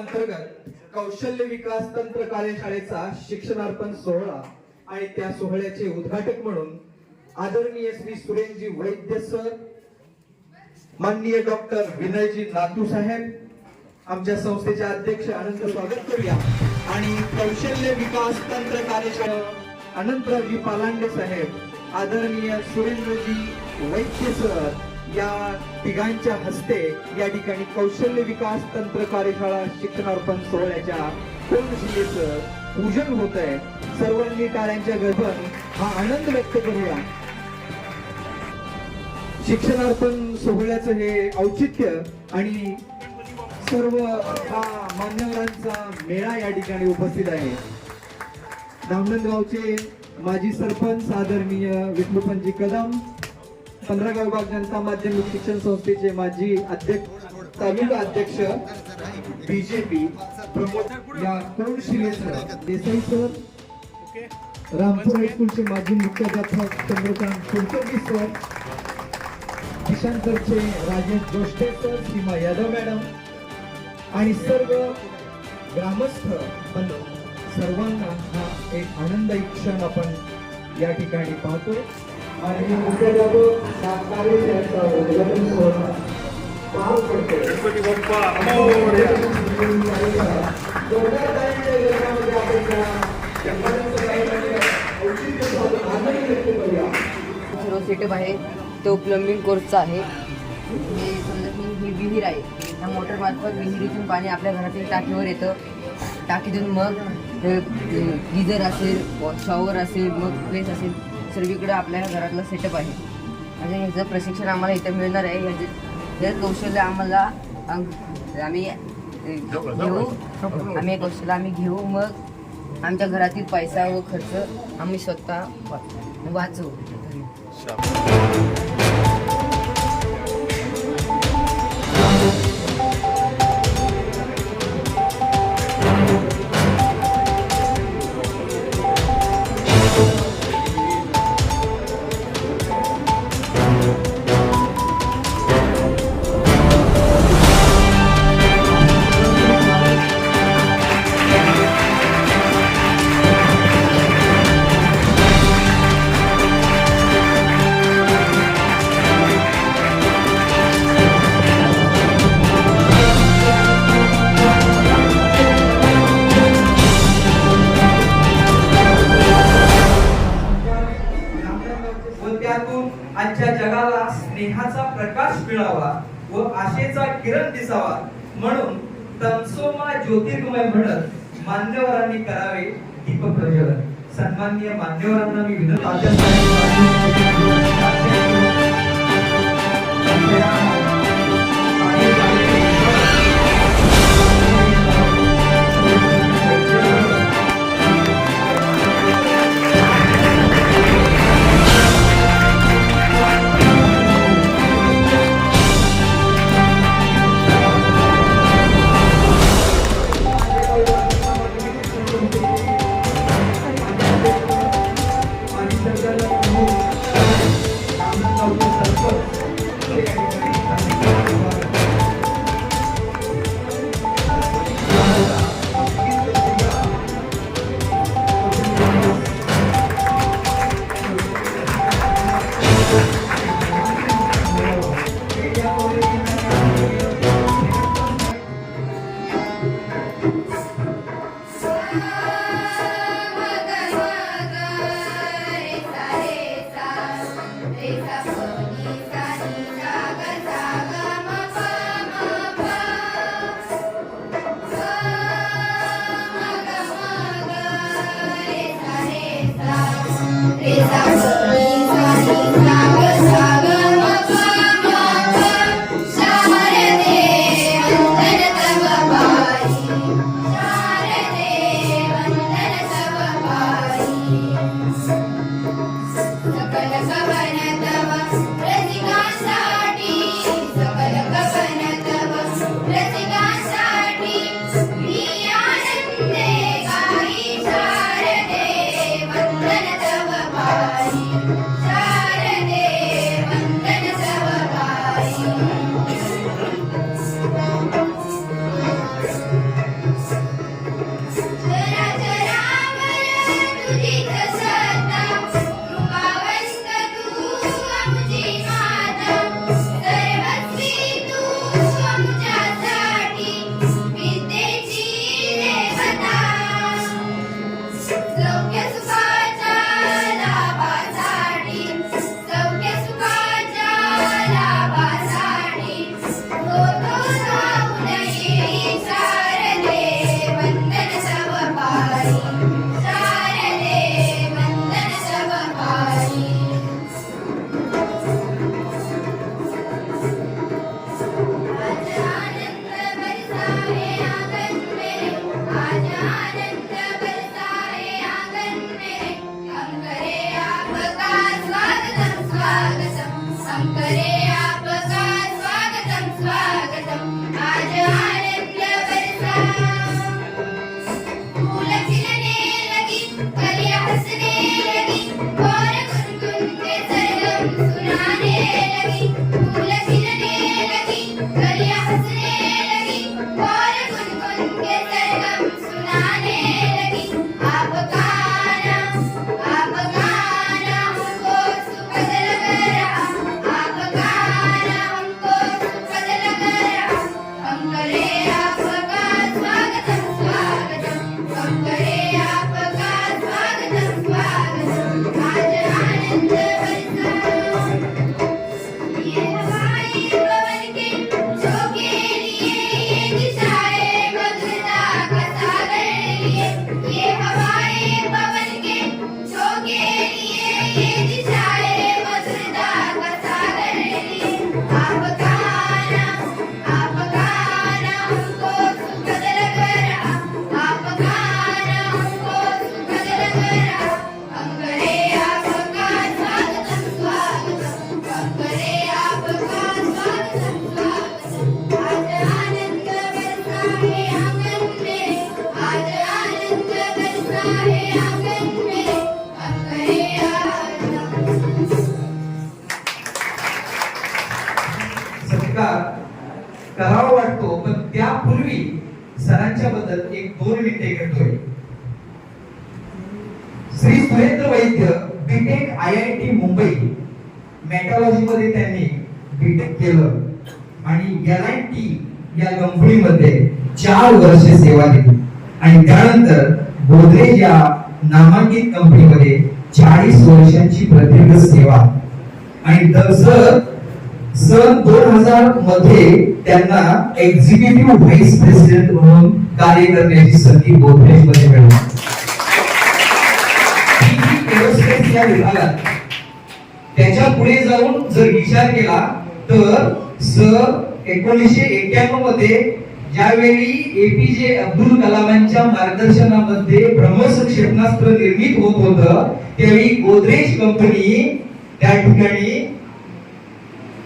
अंतर्गत कौशल्य विकास तंत्र कार्यशाळेचा शिक्षणार्पण सोहळा आणि त्या सोहळ्याचे उद्घाटक म्हणून आदरणीय श्री सुरेंजी वैद्य सर माननीय डॉक्टर विनयजी नातू साहेब आमच्या संस्थेचे अध्यक्ष अनंत स्वागत करूया. आणि कौशल्य विकास तंत्र कार्यशाळा अनंतरावजी पालांडे साहेब आदरणीय सुरेंद्रजी वैद्य सर. या तिघांच्या हस्ते या ठिकाणी कौशल्य विकास तंत्र कार्यशाळा शिक्षणार्पण सोहळ्याच्या कोनशिलेचं पूजन होत आहे. सर्वांनी टाळ्यांच्या गर्भन हा आनंद व्यक्त करूया. शिक्षणार्पण सोहळ्याचं हे औचित्य आणि सर्व हा मान्यवरांचा मेळा या ठिकाणी उपस्थित आहे. धामणगावचे माजी सरपंच आदरणीय विष्णुपंजी कदम पंधरागाव विभाग जनता माध्यमिक शिक्षण संस्थेचे माजी अध्यक्ष तालुका अध्यक्ष बीजेपी प्रमोद या तरुण शिलेसर देसाई सर रामपूर हायस्कूलचे माजी मुख्याध्यापक चंद्रकांत कुलकर्णी सर किशांतरचे राजेश जोष्टे सर सीमा यादव मॅडम आणि सर्व ग्रामस्थ सर्वांना हा एक आनंदायी क्षण आपण या ठिकाणी पाहतो आणि मुख्याध्यापक उद्घाटन सोहळा पार पडतो सेटअप आहे. तो प्लंबिंग कोर्सचा आहे. हे समजा की ही विहीर आहे. ह्या मोटरमार्फत विहिरीतून पाणी आपल्या घरातील टाकीवर येतं. टाकीतून मग गिजर असेल शॉवर असेल मग प्लेस असेल. सर्वीकडे आपल्या घरातलं सेटअप आहे. आणि ह्याचं प्रशिक्षण आम्हाला इथं मिळणार आहे. ह्याचे हे कौशल्य आम्हाला आम्ही घेऊ. आम्ही कौशल्य आम्ही घेऊ. मग आमच्या घरातील पैसा व खर्च आम्ही स्वतः वाचवू. स्नेहाचा प्रकाश मिळावा व आशेचा किरण दिसावा. म्हणून तमसोमा ज्योतिर्गमय म्हणत मान्यवरांनी करावे दीप प्रज्वलन सन्माननीय मान्यवरांना मी विनंती Peace out. सत्कार करावा वाटतो पण त्यापूर्वी सरांच्या बद्दल एक दोन मिनिटे घेतोय Shri Surendra Vaidya BTech I I T Mumbai. Metallurgy मध्ये त्यांनी बीटेक केलं. आणि एल आय टी या कंपनीमध्ये चार वर्ष सेवा दिली. आणि त्यानंतर गोदरेज या नामांकित कंपनीमध्ये चाळीस वर्षांची प्रदीर्घ सेवा. आणि सर सन दोन हजारमध्ये त्यांना एक्झिक्युटिव्ह व्हाईस प्रेसिडेंट म्हणून कार्य करण्याची संधी गोदरेजमध्ये मिळाली या विभागात त्याच्या पुढे जाऊन जर विचार केला तर सर एकोणीसशे एक्क्याण्णवमध्ये ज्यावेळी एपीजे अब्दुल कलामांच्या मार्गदर्शनामध्ये ब्रह्मोस क्षेपणास्त्र निर्मित होत होतं त्यावेळी गोदरेज कंपनी त्या ठिकाणी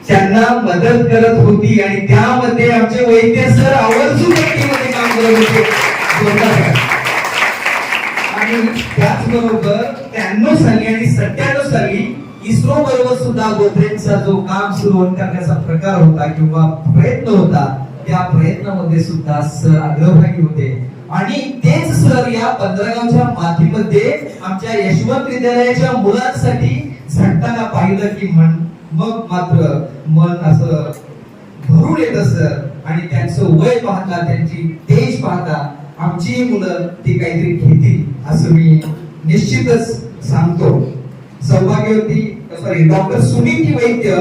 त्यांना मदत करत होती आणि त्यामध्ये आमचे वैद्य सर आवर्जून मध्ये काम करत होते. आणि त्याचबरोबर त्र्याण्णव साली आणि सत्त्याण्णव साली इस्रो बरोबर सुद्धा गोदरेजचा जो काम सुरू करण्याचा प्रकार होता किंवा प्रयत्न होता त्या प्रयत्नामध्ये सुद्धा सर अग्रभागी होते. आणि तेच सर या पंधरागावच्या मातीमध्ये आमच्या यशवंत विद्यालयाच्या मुलांसाठी झटताना पाहिलं की मन मग मात्र मन असं भरून येत सर. आणि त्यांचं वय पाहता त्यांची तेज पाहता आमची मुलं ती काहीतरी घेतील असं मी निश्चितच सांगतो. सौभाग्यवती sorry doctor Suniti Vaidya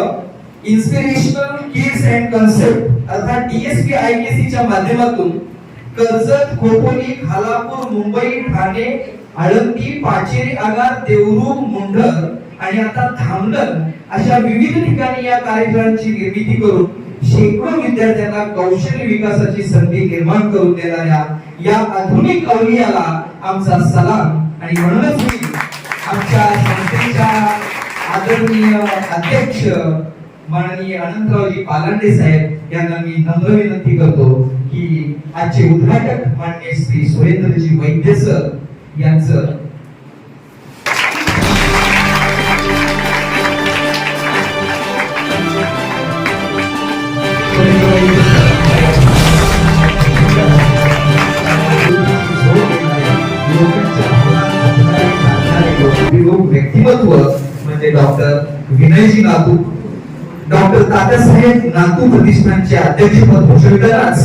inspirational kids and concept अर्थात डीएसपी आयकेसी च्या माध्यमातून कर्जत खोपोली खालापूर मुंबई ठाणे आळंदी पाचेरी आगार देवरूख मुंढर आणि आता धामणर अशा विविध ठिकाणी या कार्यक्रमांची निर्मिती करून शेकडो विद्यार्थ्यांना कौशल्य विकासाची संधी निर्माण करून देणाऱ्या या आधुनिक अवलियाला आमचा सलाम. आणि म्हणूनच मी आमच्या संस्थेच्या आदरणीय अध्यक्ष माननीय अनंतरावजी पालांडे साहेब यांना मी नम्र विनंती करतो की आजचे उद्घाटक माननीय श्री सुरेंद्रजी वैद्य सर यांचं व्यक्तिमत्व म्हणजे डॉक्टर विनयजी नातू डॉक्टर दादासाहेब नातू प्रतिष्ठानचे अध्यक्षपद भूषवतानाच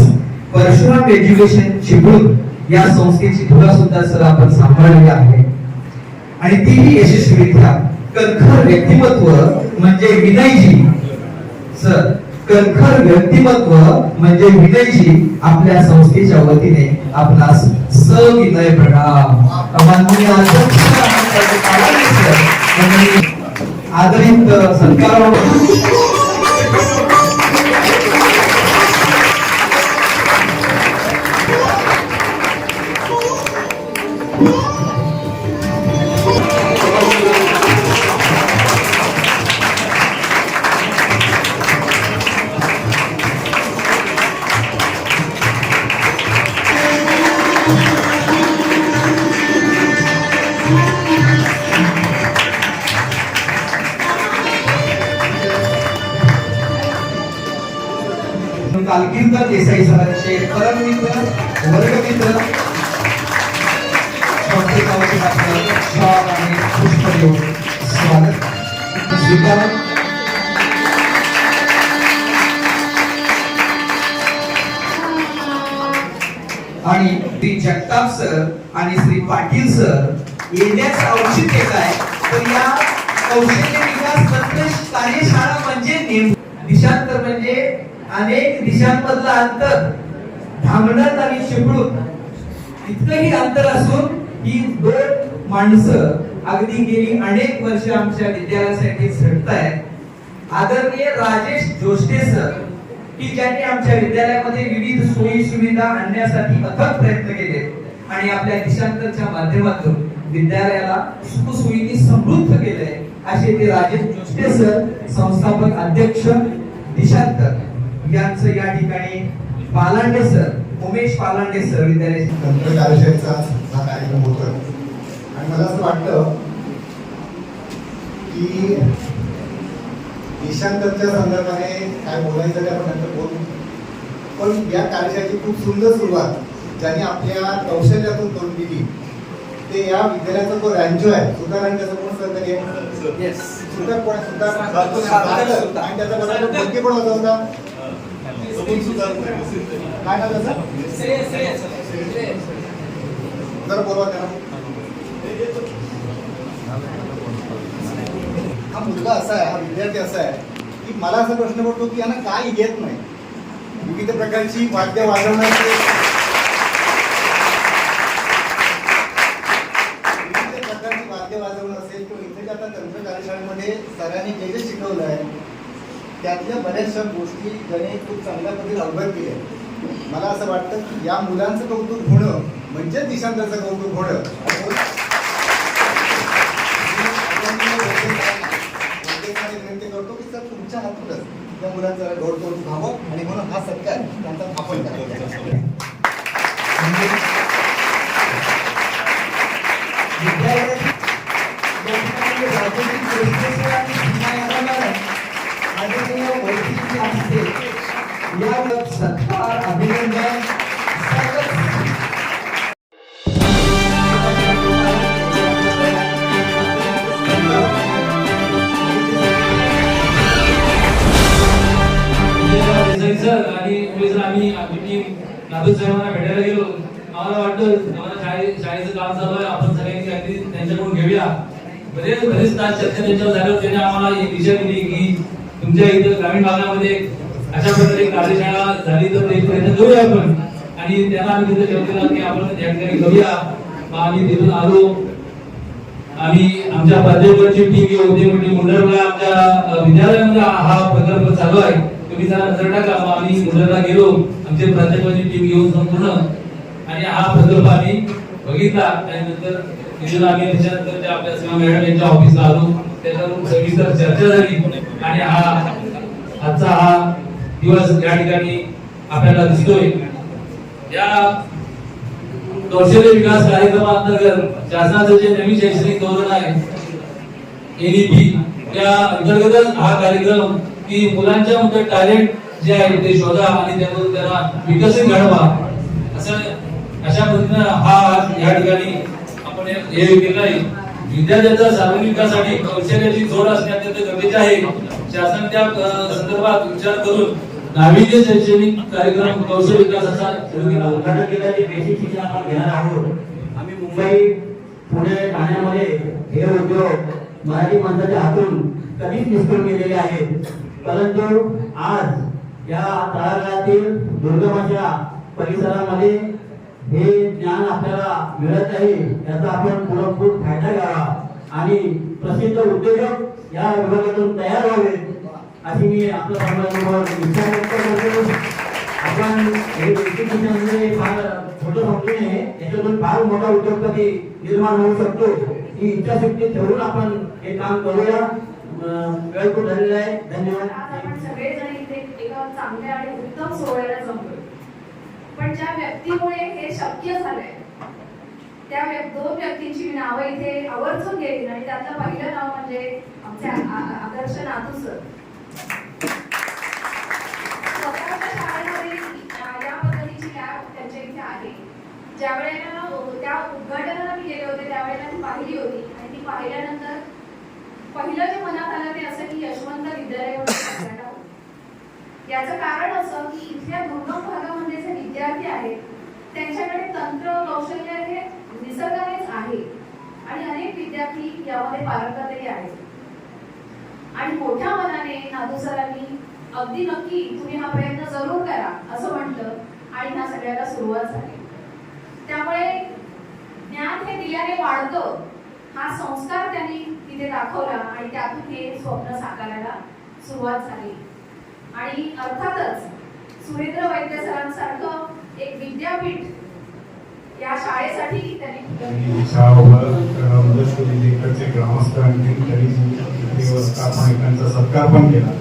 परशुराम एज्युकेशन चिपळूण या संस्थेची धुरा सुद्धा सर आपण सांभाळलेली आहे. आणि तीही यशस्वीरित्या कणखर व्यक्तिमत्व म्हणजे विनयजी. सर कणखर व्यक्तिमत्व म्हणजे विनयजी आपल्या संस्थेच्या वतीने आपणास सविनय प्रणाम. आदरित सत्कार वर्गमित्र आणि स्वागत स्वीकार आणि श्री जगताप सर आणि श्री पाटील सर येण्याचं औचित्य काय? तर या कौशल्य विकास तंत्र कार्यशाळा म्हणजे दिशांतर म्हणजे अनेक दिशांमधलं अंतर. धामणत आणि चिपळूण इतकंही अंतर असून ही दोन माणसं अगदी गेली अनेक वर्ष आमच्या विद्यालयासाठी झटतायत आदरणीय राजेश जोष्टे सर की ज्यांनी आमच्या विद्यालयामध्ये विविध सोयी सुविधा आणण्यासाठी अथक प्रयत्न केले आणि आपल्या दिशांतरच्या माध्यमातून विद्यालयाला सुखसोयीने समृद्ध केलंय असे ते राजेश जोष्टे सर संस्थापक अध्यक्ष दिशांतर यांचं या ठिकाणी पालांडे सर उमेश पालांडे सर विद्यालय तंत्र कार्यशाळेचा हा कार्यक्रम होतोय. आणि मला असं वाटतं की देशांतरच्या संदर्भाने काय बोलायचं ते आपण नंतर बोलू. पण या कार्यशाळेची खूप सुंदर सुरुवात ज्यांनी आपल्या कौशल्यातून करून दिली ते या विद्यालयाचा जो रँजो आहे सुद्धा रँजोचा कोण सहकारी आहे? सुद्धा कोण? सुद्धा आणि त्याचा बरोबर पण होता होता. काय नाव त्याचं? जरा बोलवा त्याला. हा मुलगा असा आहे हा विद्यार्थी असा आहे की मला असा प्रश्न पडतो की यांना काय येत नाही. विविध प्रकारची वाद्य वाजवण्याचे विविध प्रकारची वाद्य वाजवणं असेल किंवा इथे आता तंत्र कार्यशाळेमध्ये सरांनी जे जे शिकवलं आहे त्यातल्या बऱ्याचशा गोष्टी त्याने खूप चांगल्या पद्धतीने अवगत केल्या. मला असं वाटतं की या मुलांचं कौतुक होणं म्हणजे दिशांतरचं कौतुक होणं. विनंती करतो की सर तुमच्या हातूनच त्या मुलांचा घोडतोड व्हावं आणि म्हणून हा सत्कार त्यांचा आपण करायचा आणि मुली आम्ही आमची टीम नातू साहेबांना भेटायला गेलो. आम्हाला वाटतं आम्हाला शाळे शाळेचं काम चालू आहे आपण सगळ्यांनी अगदी त्यांच्याकडून घेऊया. बरेच बरेच तास चर्चा त्यांच्यावर झाल्यावर त्याने आम्हाला एक दिशा दिली की तुमच्या इथं ग्रामीण भागामध्ये अशा प्रकारे कार्यशाळा झाली तर ते प्रयत्न करूया आपण. आणि त्याला आम्ही तिथे ठेवलेला की आपण त्या ठिकाणी करूया आम्ही तिथून आलो. आम्ही आमच्या प्राध्यापकांची टीम होती म्हणजे मुंडरला आमच्या विद्यालयामध्ये हा प्रकल्प चालू आहे. तुम्ही जरा नजर टाका मग आम्ही मुलांना गेलो. आमचे प्राध्यापकाची टीम घेऊन संपूर्ण. आणि हा प्रकल्प आम्ही बघितला. त्यानंतर तिथून आम्ही त्याच्यानंतर आपल्या सीमा मॅडम यांच्या ऑफिसला आलो. त्याच्यावरून सविस्तर चर्चा झाली. आणि हा आजचा हा दिवस या ठिकाणी आपल्याला दिसतोय. या कौशल्य विकास कार्यक्रमांतर्गत शासनाचं जे नवीन शैक्षणिक धोरण आहे एनईपी त्या अंतर्गतच हा कार्यक्रम की मुलांच्या मध्ये टॅलेंट जे आहे ते शोधा आणि त्यातून त्यांना विकसित घडवा. असं अशा पद्धतीनं हा या ठिकाणी आपण हे केलं आहे विद्यार्थ्यांचा सार्वजनिक विकासासाठी कौशल्याची जोड असणे अत्यंत गरजेचे आहे. शासन त्या संदर्भात विचार करून नाविन्य शैक्षणिक कार्यक्रम कौशल्य विकासाचा उद्घाटन केला. जे बेसिक शिक्षण आपण घेणार आहोत. आम्ही मुंबई पुणे ठाण्यामध्ये हे उद्योग मराठी माणसाच्या हातून कधीच निष्फळ गेलेले आहेत. परंतु आज या तळागाळातील दुर्गम अशा परिसरामध्ये हे ज्ञान आपल्याला मिळत आहे याचा आपण पुरेपूर फायदा घ्यावा आणि प्रसिद्ध उद्योजक या विभागातून तयार व्हावेत अशी मी आपल्या समाजासमोर इच्छा व्यक्त करतो. आपण हे बेसिक फार छोटं समजू नये याच्यातून फार मोठा उद्योगपती निर्माण होऊ शकतो ही इच्छाशक्ती ठेवून आपण हे काम करूया. वेळ खूप झालेला आहे धन्यवाद आपण सगळेजण इथे एका चांगल्या आणि उत्तम सोहळ्याला जमलो पण ज्या व्यक्तीमुळे हे शक्य झालंय त्या दोन व्यक्तींची नावं इथे आवर्जून घेईन आणि त्यातलं पहिलं नाव म्हणजे आमचे आदर्श नातू सर ज्यावेळेला या पद्धतीची इथे आहे त्या उद्घाटनाला मी गेले होते त्यावेळेला ती पाहिली होती. आणि ती पाहिल्यानंतर पहिलं जे मनात आलं ते असं की यशवंत विद्यालय म्हणून याचं कारण असं की इथल्या दुर्गम भागामध्ये जे विद्यार्थी आहेत त्यांच्याकडे तंत्र कौशल्य हे निसर्गानेच आहे. आणि अनेक विद्यार्थी यामध्ये पारंगतही आहेत. आणि मोठ्या मनाने नादू सरांनी अगदी नक्की तुम्ही हा प्रयत्न जरूर करा असं म्हटलं आणि ह्या सगळ्याला सुरुवात झाली. त्यामुळे ज्ञान हे दिल्याने वाढतं. हा संस्कार त्यांनी तिथे दाखवला आणि त्यातून हे स्वप्न साकारायला सुरुवात झाली. आणि अर्थातच सुरेंद्र वैद्य सरांसारखं एक विद्यापीठ या शाळेसाठी त्यांनी इकडचे व्यवस्था एकांचा सत्कार पण केला.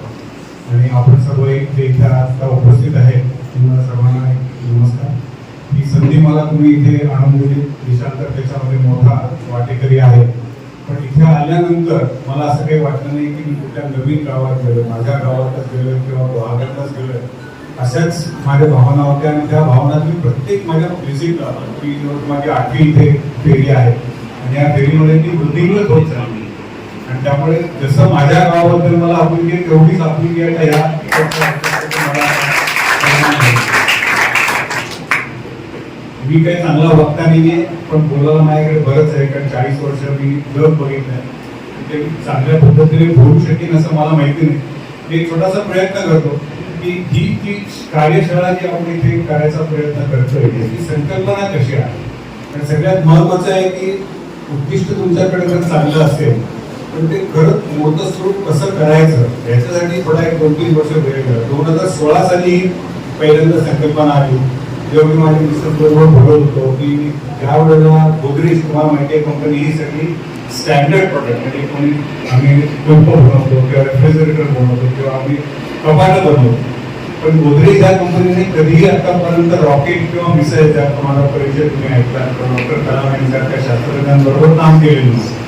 आणि आपण सर्व इथे इथे आता उपस्थित आहे. तुम्हाला सर्वांना एक नमस्कार. ही संधी मला तुम्ही इथे आणून दिली. देशांतर त्याच्यामध्ये मोठा वाटेकरी आहे. पण इथे आल्यानंतर मला असं काही वाटलं नाही की मी कुठल्या नवीन गावात गेलो माझ्या गावातच गेलो किंवा भागातच गेलो अशाच माझ्या भावना होत्या आणि त्या भावनातली प्रत्येक माझ्या व्हिजिटला की माझी आठवी इथे फेरी आहे. आणि या फेरीमध्ये ती वृद्धिंगत होत चालली आणि त्यामुळे जसं माझ्या गावाबद्दल मला आपुलकी तेवढीच आपुलकी आहे या मी काही चांगला वक्ता नाहीये पण बोलायला माझ्याकडे बरंच आहे कारण चाळीस वर्ष मी जग बघितलंय. ते चांगल्या पद्धतीने बोलू शकेन असं मला माहिती नाही. मी एक छोटासा प्रयत्न करतो की ही जी कार्यशाळा जी आपण इथे करायचा प्रयत्न करतोय त्याची संकल्पना कशी आहे? कारण सगळ्यात महत्वाचं आहे की उद्दिष्ट तुमच्याकडे जर चांगलं असेल पण ते खरंच मोठं स्वरूप कसं करायचं याच्यासाठी थोडा एक दोन तीन वर्ष वेळ दोन हजार सोळा साली पहिल्यांदा संकल्पना आली. जेव्हा मी माझ्या मिस्टर बरोबर बोलत होतो की ज्या वेळेला गोदरेज तुम्हाला माहिती आहे कंपनी ही सगळी स्टँडर्ड प्रॉडक्ट म्हणजे कोणी आम्ही पंप बनवतो किंवा रेफ्रिजरेटर बनवतो किंवा आम्ही कपाटं बनवतो पण गोदरेज या कंपनीने कधीही आतापर्यंत रॉकेट किंवा मिसाईल ज्या तुम्हाला परिचय तुम्ही ऐकला. डॉक्टर कलाम यांसारख्या शास्त्रज्ञांबरोबर काम केलेलं नसतं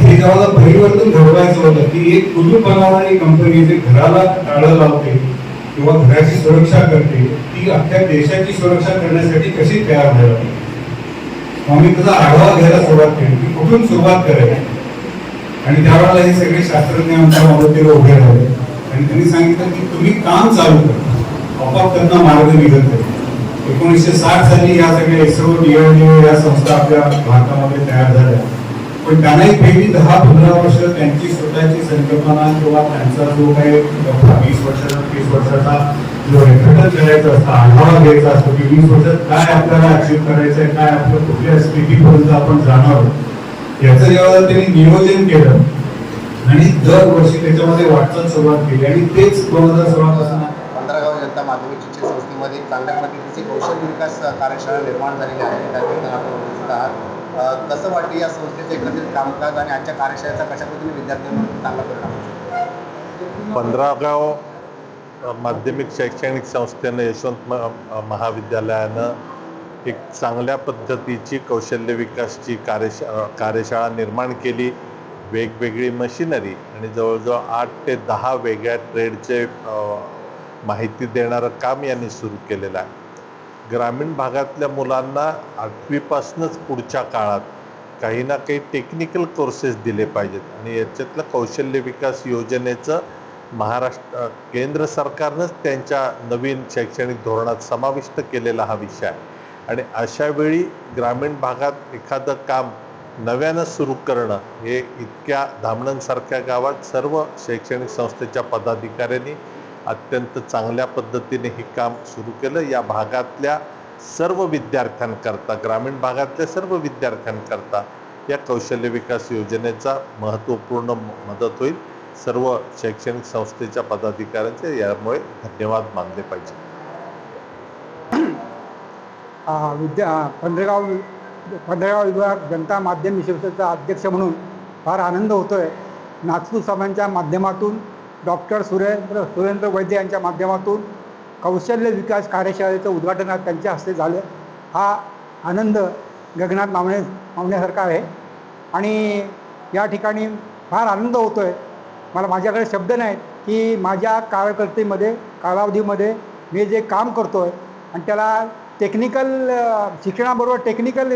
हे जेव्हा परिवर्तन घडवायचं होतं की एक कुलूप बनवणारी कंपनी जे घराला टाळं लावते किंवा घराची सुरक्षा करते ती अख्ख्या देशाची सुरक्षा करण्यासाठी कशी तयार झाली? मग मी तुझा आढावा घ्यायला सुरुवात केली. की कुठून सुरुवात करायची आणि त्यावेळेला हे सगळे शास्त्रज्ञ आमच्या मदतीला उभे राहिले. आणि त्यांनी सांगितलं की तुम्ही काम चालू करा. आपोआप त्यांना मार्ग निघत आहे एकोणीसशे साठ साली या सगळ्या इस्रो डीआरडीओ या संस्था आपल्या भारतामध्ये तयार झाल्या. पण त्यांनाही पहिली दहा पंधरा वर्ष त्यांची स्वतःची संकल्पना किंवा त्यांचा जो काही वीस वर्षाचा तीस वर्षाचा जो रेखाटन करायचा असतो आढावा घ्यायचा असतो की वीस वर्षात काय आपल्याला अचीव करायचं आहे काय आपलं कुठल्या स्थितीपर्यंत आपण जाणार आहोत याचं जेव्हा त्यांनी नियोजन केलं. आणि दरवर्षी त्याच्यामध्ये वाटचाल सुरुवात केली. आणि तेच दोन हजार सोळा पासून पंधरागाव जनता माध्यमिक शिक्षण संस्थेमध्ये चांगल्या पद्धतीची कौशल्य विकास कार्यशाळा निर्माण झालेली आहे. त्याबद्दल आपण आहात. कसं वाटते या संस्थेचं एकत्रित कामकाज आणि आजच्या कार्यशाळेचा कशा पद्धतीने विद्यार्थ्यांवर चांगला परिणाम पंधरागाव माध्यमिक शैक्षणिक संस्थेनं यशवंत महाविद्यालयानं एक चांगल्या पद्धतीची कौशल्य विकासची कार्यशा कार्यशाळा निर्माण केली. वेगवेगळी मशिनरी आणि जवळजवळ आठ ते दहा वेगळ्या ट्रेडचे माहिती देणारं काम यांनी सुरू केलेलं आहे. ग्रामीण भागातल्या मुलांना आठवीपासूनच पुढच्या काळात काही ना काही टेक्निकल कोर्सेस दिले पाहिजेत. आणि याच्यातलं कौशल्य विकास योजनेचं महाराष्ट्र केंद्र सरकारनंच त्यांच्या नवीन शैक्षणिक धोरणात समाविष्ट केलेला हा विषय आहे. आणि अशावेळी ग्रामीण भागात एखादं काम नव्यानं सुरू करणं हे इतक्या धामणंसारख्या गावात सर्व शैक्षणिक संस्थेच्या पदाधिकाऱ्यांनी अत्यंत चांगल्या पद्धतीने हे काम सुरू केलं. या भागातल्या सर्व विद्यार्थ्यांकरता ग्रामीण भागातल्या सर्व विद्यार्थ्यांकरता या कौशल्य विकास योजनेचा महत्त्वपूर्ण म- मदत होईल. सर्व शैक्षणिक संस्थेच्या पदाधिकाऱ्यांचे यामुळे धन्यवाद मानले पाहिजे. विद्या पंधरेगाव पंधरेगाव विभाग जनता माध्यम संस्थेचा अध्यक्ष म्हणून फार आनंद होतो आहे नागपूर सभांच्या माध्यमातून डॉक्टर सुरेंद्र सुरेंद्र वैद्य यांच्या माध्यमातून कौशल्य विकास कार्यशाळेचं उद्घाटन आज त्यांच्या हस्ते झालं. हा आनंद गगनात मावणे मावण्यासारखा आहे. आणि या ठिकाणी फार आनंद होतो आहे मला माझ्याकडे शब्द नाहीत की माझ्या कार्यकर्तेमध्ये कालावधीमध्ये मी जे काम करतो आहे आणि त्याला टेक्निकल शिक्षणाबरोबर टेक्निकल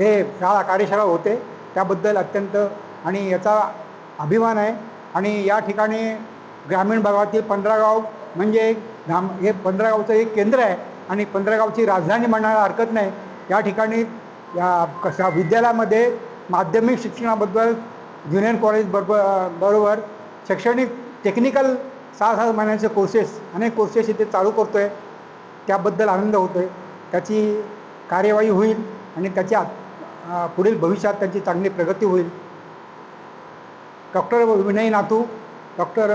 हे शाळा कार्यशाळा होते त्याबद्दल अत्यंत आणि याचा अभिमान आहे. आणि या ठिकाणी ग्रामीण भागातील पंधरा गाव म्हणजे ग्राम हे पंधरा गावचं एक केंद्र आहे आणि पंधरा गावची राजधानी म्हणायला हरकत नाही. या ठिकाणी या कशा विद्यालयामध्ये माध्यमिक शिक्षणाबद्दल ज्युनियर कॉलेज बरोबर बरोबर शैक्षणिक टेक्निकल सहा सहा महिन्यांचे कोर्सेस अनेक कोर्सेस इथे चालू करतो आहे त्याबद्दल आनंद होतो आहे त्याची कार्यवाही होईल आणि त्याच्या पुढील भविष्यात त्याची चांगली प्रगती होईल. Doctor Vinay Natu doctor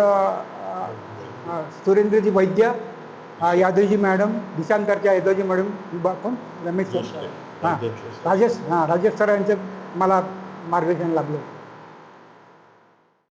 सुरेंद्रजी Vaidya Yadavji madam दिशांतरच्या यादवजी मॅडम विभाग रमेश सर. हां. राजेश हां राजेश सर यांचे मला मार्गदर्शन लाभलं